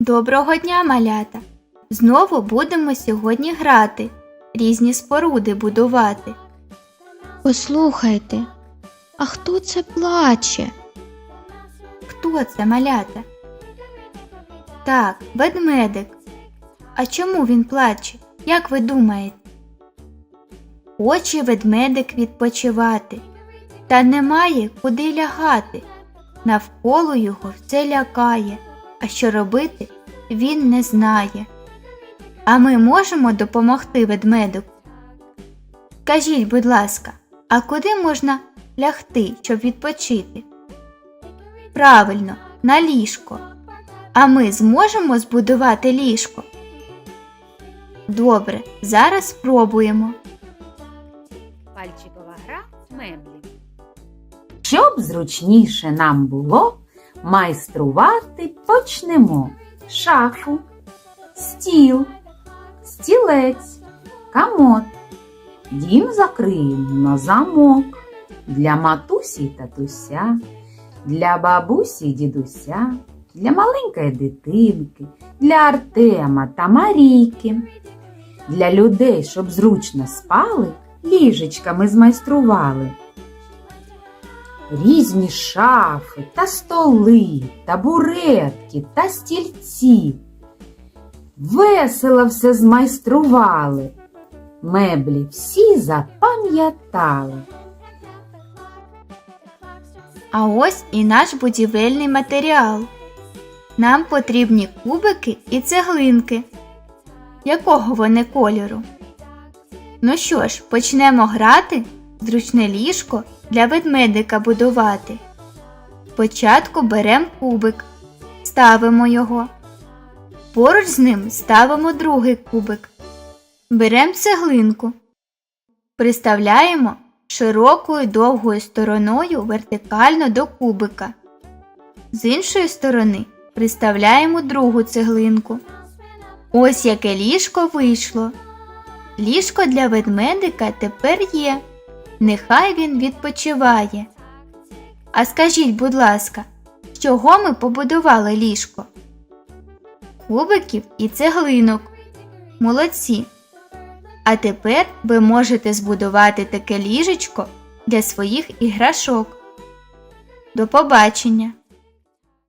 Доброго дня, малята! Знову будемо сьогодні грати, різні споруди будувати. Послухайте, а хто це плаче? Хто це малята? Так, ведмедик. А чому він плаче? Як ви думаєте? Хоче ведмедик відпочивати, та немає куди лягати. Навколо його все лякає, а що робити він не знає. А ми можемо допомогти ведмедику? Скажіть, будь ласка, а куди можна лягти, щоб відпочити? Правильно, на ліжко. А ми зможемо збудувати ліжко? Добре, зараз спробуємо. Пальчикова гра меблі. Щоб зручніше нам було, майструвати почнемо шафу, стіл, стілець, комод. Дім закриємо на замок для матусі татуся, для бабусі дідуся, для маленької дитинки, для Артема та Марійки. Для людей, щоб зручно спали, ліжечками змайстрували різні шафи та столи, табуретки та стільці. Весело все змайстрували. Меблі всі запам'ятали. А ось і наш будівельний матеріал. Нам потрібні кубики і цеглинки. Якого вони кольору? Ну що ж, почнемо грати зручне ліжко для ведмедика будувати. Спочатку беремо кубик, ставимо його. Поруч з ним ставимо другий кубик. Беремо цеглинку. Приставляємо широкою довгою стороною вертикально до кубика. З іншої сторони приставляємо другу цеглинку. Ось яке ліжко вийшло. Ліжко для ведмедика тепер є. Нехай він відпочиває. А скажіть, будь ласка, з чого ми побудували ліжко? Кубиків і цеглинок. Молодці. А тепер ви можете збудувати таке ліжечко для своїх іграшок. До побачення!